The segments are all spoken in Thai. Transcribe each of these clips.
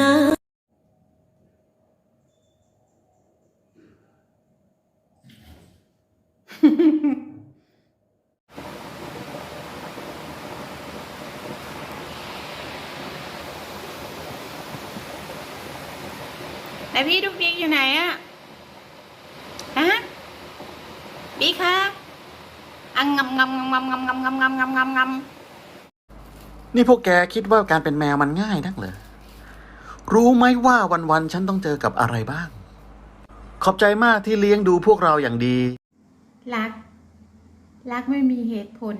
นะไหนพี่ดุกดิกอยู่ไหนอะฮะพี่คะอังงำงำงำงำงำงำงำงำงำงำนี่พวกแกคิดว่าการเป็นแมวมันง่ายนักเหรอ รู้ไหมว่าวันๆฉันต้องเจอกับอะไรบ้าง ขอบใจมากที่เลี้ยงดูพวกเราอย่างดี รัก รักไม่มีเหตุผล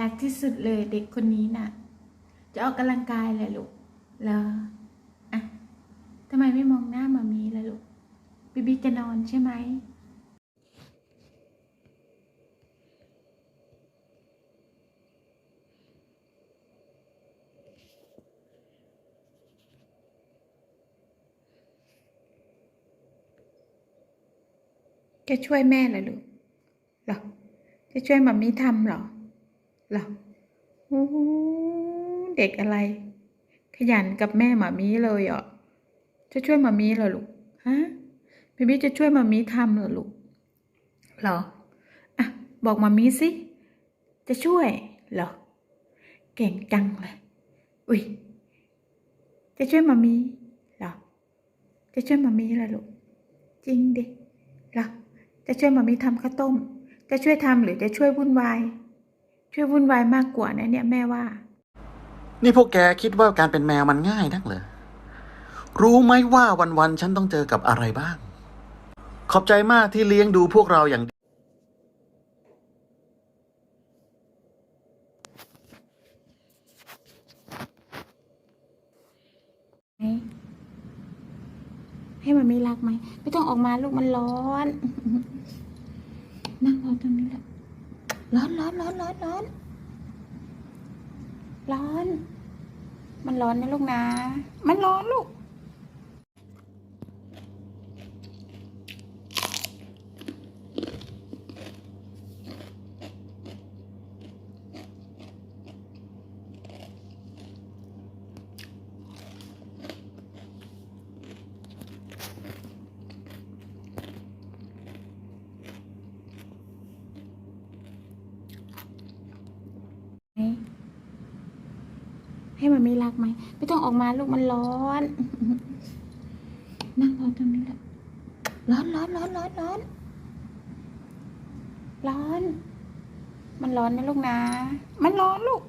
รักที่สุดเลยเด็กคนนี้น่ะ จะออกกำลังกายแหละลูกเหรออะทำไมไม่มองหน้ามามีล่ะลูก บิบิจะนอนใช่ไหม จะช่วยแม่เหรอลูกเหรอ จะช่วยมัมมี่ทำเหรอเหรอโอ้เด็กอะไร ขยันกับแม่หมามีเลยอะจะช่วยหมามีเหรอลูกฮะบีบี้จะช่วยหมามีทำเหรอลูกเหรออะบอกหมามีสิ จะช่วยเหรอ เก่งจังเลย อุ้ย จะช่วยหมามีเหรอ จะช่วยหมามีเหรอลูก จริงดิ จะช่วยมามีทำข้าวต้ม จะช่วยทำหรือจะช่วยวุ่นวาย ช่วยวุ่นวายมากกว่านะเนี่ยแม่ว่า นี่พวกแกคิดว่าการเป็นแมวมันง่ายนักเหรอ รู้ไหมว่าวันๆฉันต้องเจอกับอะไรบ้าง ขอบใจมากที่เลี้ยงดูพวกเราอย่างดี ให้มันไม่รักไหม ไม่ต้องออกมาลูกมันร้อน นั่งรอตรงนี้แหละ ร้อนร้อนร้อนร้อนร้อน ร้อน มันร้อนนะลูกนะ มันร้อนลูก ให้มันไม่รักไหม ไม่ต้องออกมาลูกมันร้อน นั่งรอตรงนี้แหละ ร้อนร้อนร้อนร้อนร้อน ร้อน มันร้อนนะลูกนะ มันร้อนลูก